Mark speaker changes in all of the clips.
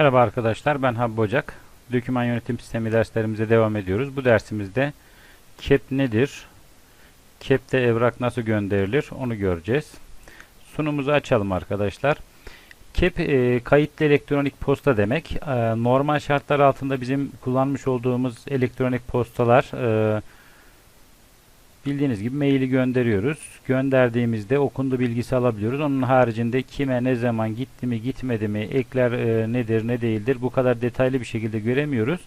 Speaker 1: Merhaba arkadaşlar ben Habib Ocak. Doküman yönetim sistemi derslerimize devam ediyoruz. Bu dersimizde KEP nedir? KEP'te evrak nasıl gönderilir? Onu göreceğiz. Sunumuzu açalım arkadaşlar. KEP e, kayıtlı elektronik posta demek. E, normal şartlar altında bizim kullanmış olduğumuz elektronik postalar e, bildiğiniz gibi maili gönderiyoruz. Gönderdiğimizde okundu bilgisi alabiliyoruz. Onun haricinde kime ne zaman gitti mi gitmedi mi ekler e, nedir ne değildir bu kadar detaylı bir şekilde göremiyoruz.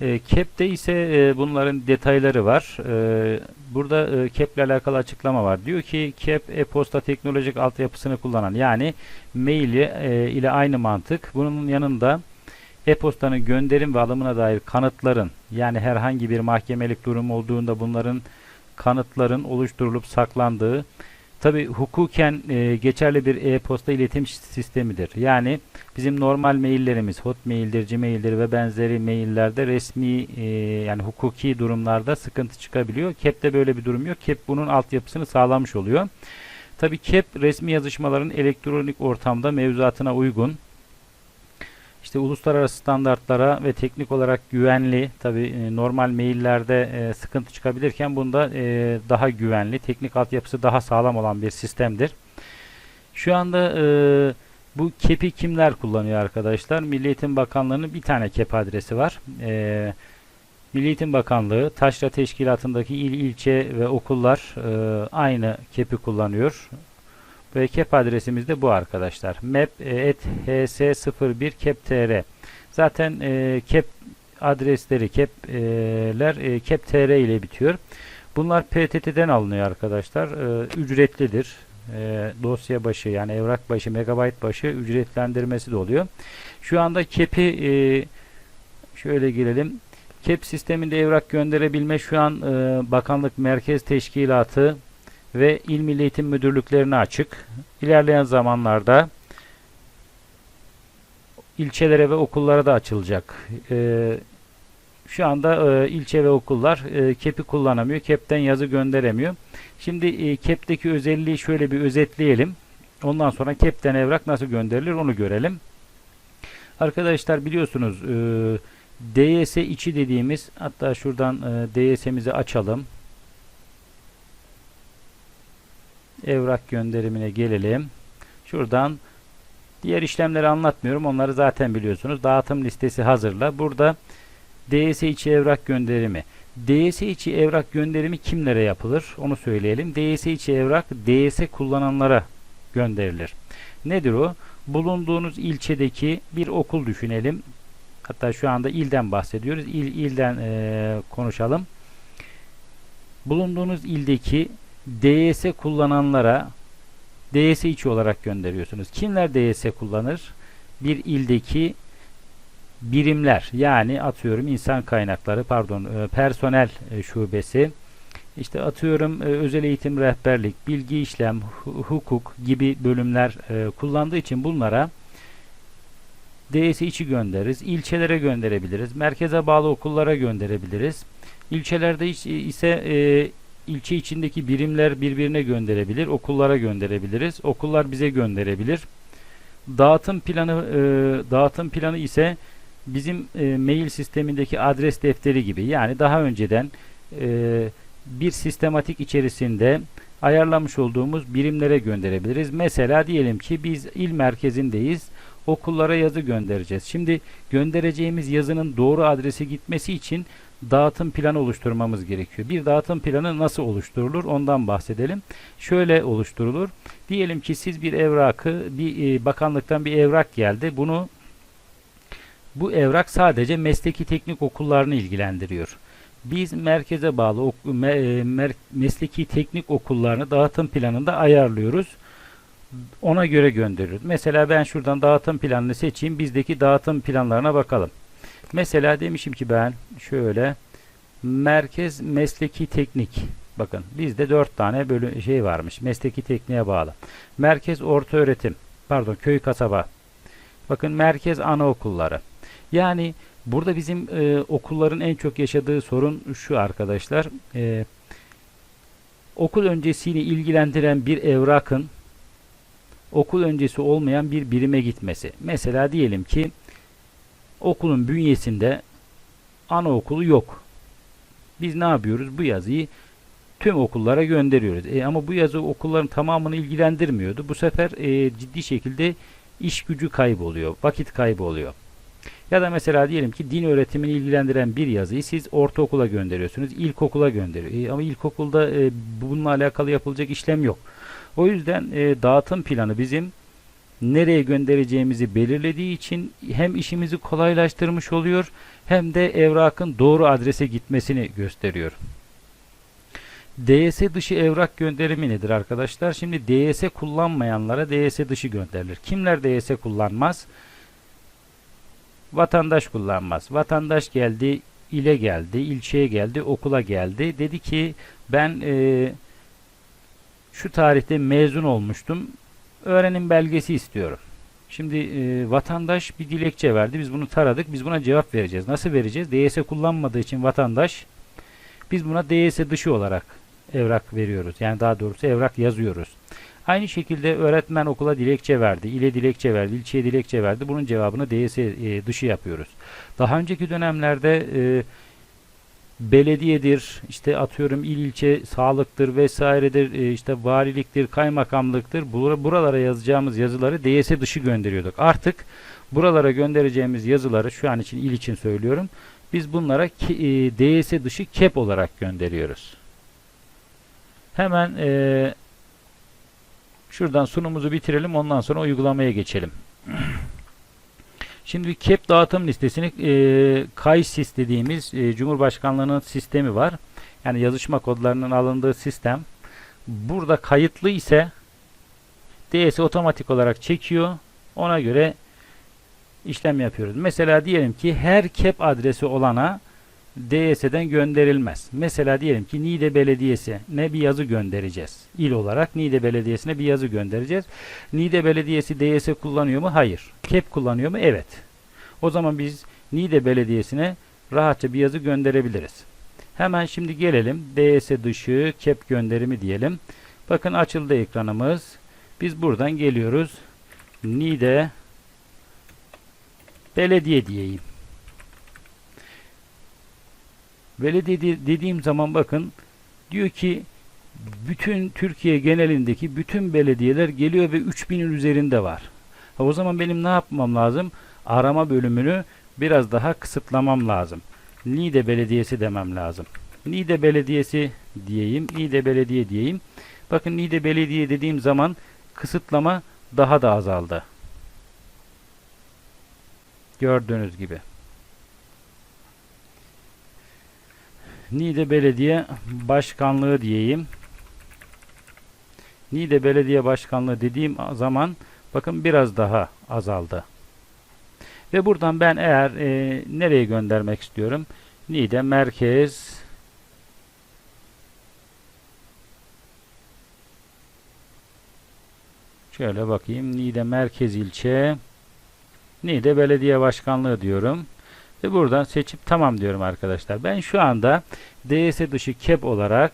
Speaker 1: E, CAP'te ise e, bunların detayları var. E, burada e, CAP ile alakalı açıklama var. Diyor ki CAP e-posta teknolojik altyapısını kullanan yani maili e, ile aynı mantık. Bunun yanında e-postanın gönderim ve alımına dair kanıtların yani herhangi bir mahkemelik durum olduğunda bunların kanıtların oluşturulup saklandığı tabi hukuken e, geçerli bir e-posta iletim sistemidir. Yani bizim normal maillerimiz Hotmail'dir, Gmail'dir ve benzeri maillerde resmi e, yani hukuki durumlarda sıkıntı çıkabiliyor. CAP'te böyle bir durum yok. CAP bunun altyapısını sağlamış oluyor. Tabi CAP resmi yazışmaların elektronik ortamda mevzuatına uygun işte uluslararası standartlara ve teknik olarak güvenli tabi normal maillerde e, sıkıntı çıkabilirken bunda e, daha güvenli teknik altyapısı daha sağlam olan bir sistemdir. Şu anda e, bu KEP'i kimler kullanıyor arkadaşlar? Milli Eğitim Bakanlığı'nın bir tane KEP adresi var. E, Milli Eğitim Bakanlığı Taşra Teşkilatı'ndaki il, ilçe ve okullar e, aynı KEP'i kullanıyor. Ve kep adresimiz de bu arkadaşlar. map.hs01 kep.tr Zaten e, kep adresleri, kepler e, kep.tr ile bitiyor. Bunlar PTT'den alınıyor arkadaşlar. E, ücretlidir. E, dosya başı yani evrak başı, megabayt başı ücretlendirmesi de oluyor. Şu anda kepi e, şöyle girelim. KEP sisteminde evrak gönderebilme şu an e, Bakanlık Merkez Teşkilatı ve İl Milli Eğitim Müdürlüklerine açık. İlerleyen zamanlarda ilçelere ve okullara da açılacak. Ee, şu anda e, ilçe ve okullar e, KEP'i kullanamıyor. KEP'ten yazı gönderemiyor. Şimdi e, KEP'teki özelliği şöyle bir özetleyelim. Ondan sonra KEP'ten evrak nasıl gönderilir onu görelim. Arkadaşlar biliyorsunuz e, içi dediğimiz hatta şuradan e, açalım. Evrak gönderimine gelelim. Şuradan diğer işlemleri anlatmıyorum. Onları zaten biliyorsunuz. Dağıtım listesi hazırla. Burada DS içi evrak gönderimi. DS içi evrak gönderimi kimlere yapılır? Onu söyleyelim. DS içi evrak DS kullananlara gönderilir. Nedir o? Bulunduğunuz ilçedeki bir okul düşünelim. Hatta şu anda ilden bahsediyoruz. İl ilden e, konuşalım. Bulunduğunuz ildeki DS kullananlara DS içi olarak gönderiyorsunuz. Kimler DS kullanır? Bir ildeki birimler yani atıyorum insan kaynakları pardon e, personel e, şubesi işte atıyorum e, özel eğitim rehberlik, bilgi işlem, hukuk gibi bölümler kullandığı için bunlara DS içi göndeririz. İlçelere gönderebiliriz. Merkeze bağlı okullara gönderebiliriz. İlçelerde ise ilçe içindeki birimler birbirine gönderebilir, okullara gönderebiliriz. Okullar bize gönderebilir. Dağıtım planı e, dağıtım planı ise bizim e, mail sistemindeki adres defteri gibi. Yani daha önceden e, bir sistematik içerisinde ayarlamış olduğumuz birimlere gönderebiliriz. Mesela diyelim ki biz il merkezindeyiz. Okullara yazı göndereceğiz. Şimdi göndereceğimiz yazının doğru adrese gitmesi için dağıtım planı oluşturmamız gerekiyor. Bir dağıtım planı nasıl oluşturulur ondan bahsedelim. Şöyle oluşturulur. Diyelim ki siz bir evrakı bir e, bakanlıktan bir evrak geldi. Bunu bu evrak sadece mesleki teknik okullarını ilgilendiriyor. Biz merkeze bağlı e, mesleki teknik okullarını dağıtım planında ayarlıyoruz. Ona göre gönderiyoruz. Mesela ben şuradan dağıtım planını seçeyim. Bizdeki dağıtım planlarına bakalım. Mesela demişim ki ben şöyle merkez mesleki teknik bakın bizde dört tane bölüm şey varmış mesleki tekniğe bağlı. Merkez orta öğretim pardon köy kasaba bakın merkez anaokulları yani burada bizim e, okulların en çok yaşadığı sorun şu arkadaşlar e, okul öncesini ilgilendiren bir evrakın okul öncesi olmayan bir birime gitmesi. Mesela diyelim ki okulun bünyesinde anaokulu yok. Biz ne yapıyoruz? Bu yazıyı tüm okullara gönderiyoruz. E, ama bu yazı okulların tamamını ilgilendirmiyordu. Bu sefer e, ciddi şekilde iş gücü kayboluyor, vakit kayboluyor. Ya da mesela diyelim ki din öğretimini ilgilendiren bir yazıyı siz ortaokula gönderiyorsunuz, ilkokula gönderiyor. E, ama ilkokulda e, bununla alakalı yapılacak işlem yok. O yüzden e, dağıtım planı bizim nereye göndereceğimizi belirlediği için hem işimizi kolaylaştırmış oluyor hem de evrakın doğru adrese gitmesini gösteriyor. DS dışı evrak gönderimi nedir arkadaşlar? Şimdi DS kullanmayanlara DS dışı gönderilir. Kimler DS kullanmaz? Vatandaş kullanmaz. Vatandaş geldi, ile geldi, ilçeye geldi, okula geldi. Dedi ki ben e, şu tarihte mezun olmuştum. Öğrenim belgesi istiyorum. Şimdi e, vatandaş bir dilekçe verdi. Biz bunu taradık. Biz buna cevap vereceğiz. Nasıl vereceğiz? DS kullanmadığı için vatandaş biz buna DS dışı olarak evrak veriyoruz. Yani daha doğrusu evrak yazıyoruz. Aynı şekilde öğretmen okula dilekçe verdi, ile dilekçe verdi, ilçeye dilekçe verdi. Bunun cevabını DS e, dışı yapıyoruz. Daha önceki dönemlerde e, belediyedir, işte atıyorum il ilçe sağlıktır vesairedir, e, işte valiliktir, kaymakamlıktır. Bur- Buralara yazacağımız yazıları DS dışı gönderiyorduk. Artık buralara göndereceğimiz yazıları şu an için il için söylüyorum. Biz bunlara e, DS dışı KEP olarak gönderiyoruz. Hemen e, şuradan sunumuzu bitirelim. Ondan sonra uygulamaya geçelim. Şimdi KEP dağıtım listesini e, KAISIS dediğimiz e, Cumhurbaşkanlığının sistemi var. Yani yazışma kodlarının alındığı sistem. Burada kayıtlı ise DS otomatik olarak çekiyor. Ona göre işlem yapıyoruz. Mesela diyelim ki her KEP adresi olana DS'den gönderilmez. Mesela diyelim ki Niğde Belediyesi ne bir yazı göndereceğiz. İl olarak Niğde Belediyesi'ne bir yazı göndereceğiz. Niğde Belediyesi DS kullanıyor mu? Hayır. KEP kullanıyor mu? Evet. O zaman biz Niğde Belediyesi'ne rahatça bir yazı gönderebiliriz. Hemen şimdi gelelim DS dışı KEP gönderimi diyelim. Bakın açıldı ekranımız. Biz buradan geliyoruz. Niğde Belediye diyeyim. Belediye de- dediğim zaman bakın diyor ki bütün Türkiye genelindeki bütün belediyeler geliyor ve 3000'in üzerinde var. Ha, o zaman benim ne yapmam lazım? Arama bölümünü biraz daha kısıtlamam lazım. Niğde Belediyesi demem lazım. Niğde Belediyesi diyeyim. Niğde Belediye diyeyim. Bakın Niğde Belediye dediğim zaman kısıtlama daha da azaldı. Gördüğünüz gibi. Niğde Belediye Başkanlığı diyeyim. Niğde Belediye Başkanlığı dediğim zaman bakın biraz daha azaldı. Ve buradan ben eğer e, nereye göndermek istiyorum? Niğde Merkez Şöyle bakayım. Niğde Merkez ilçe Niğde Belediye Başkanlığı diyorum. Ve buradan seçip tamam diyorum arkadaşlar. Ben şu anda DS dışı KEP olarak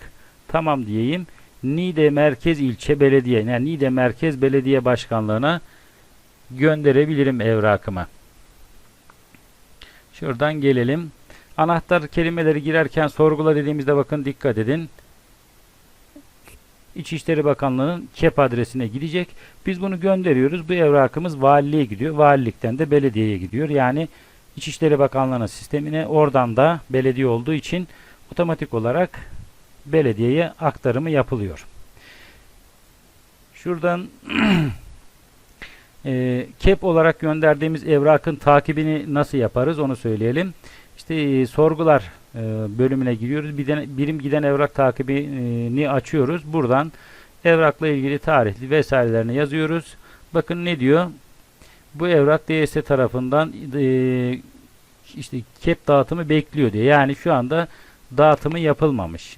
Speaker 1: tamam diyeyim. Niğde Merkez İlçe Belediye yani Niğde Merkez Belediye Başkanlığı'na gönderebilirim evrakımı. Şuradan gelelim. Anahtar kelimeleri girerken sorgula dediğimizde bakın dikkat edin. İçişleri Bakanlığı'nın KEP adresine gidecek. Biz bunu gönderiyoruz. Bu evrakımız valiliğe gidiyor. Valilikten de belediyeye gidiyor. Yani İçişleri Bakanlığı'nın sistemine oradan da belediye olduğu için otomatik olarak belediyeye aktarımı yapılıyor. Şuradan e, KEP olarak gönderdiğimiz evrakın takibini nasıl yaparız onu söyleyelim. İşte e, sorgular e, bölümüne giriyoruz. Birden, birim giden evrak takibini açıyoruz. Buradan evrakla ilgili tarihli vesairelerini yazıyoruz. Bakın ne diyor? Bu evrak DS tarafından e, işte KEP dağıtımı bekliyor diye. Yani şu anda dağıtımı yapılmamış.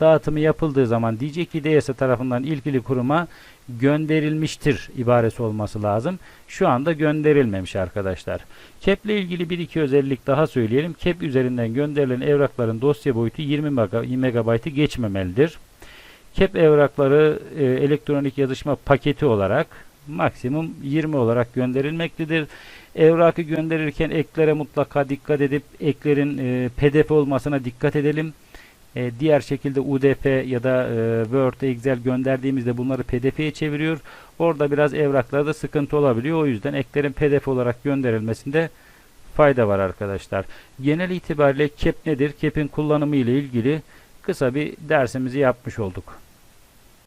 Speaker 1: Dağıtımı yapıldığı zaman diyecek ki DS tarafından ilgili kuruma gönderilmiştir ibaresi olması lazım. Şu anda gönderilmemiş arkadaşlar. KEP ile ilgili bir iki özellik daha söyleyelim. KEP üzerinden gönderilen evrakların dosya boyutu 20 MB geçmemelidir. KEP evrakları e, elektronik yazışma paketi olarak maksimum 20 olarak gönderilmektedir. Evrakı gönderirken eklere mutlaka dikkat edip eklerin e, pdf olmasına dikkat edelim. E, diğer şekilde UDF ya da e, Word, Excel gönderdiğimizde bunları pdf'ye çeviriyor. Orada biraz evraklarda sıkıntı olabiliyor. O yüzden eklerin pdf olarak gönderilmesinde fayda var arkadaşlar. Genel itibariyle CAP nedir? CAP'in kullanımı ile ilgili kısa bir dersimizi yapmış olduk.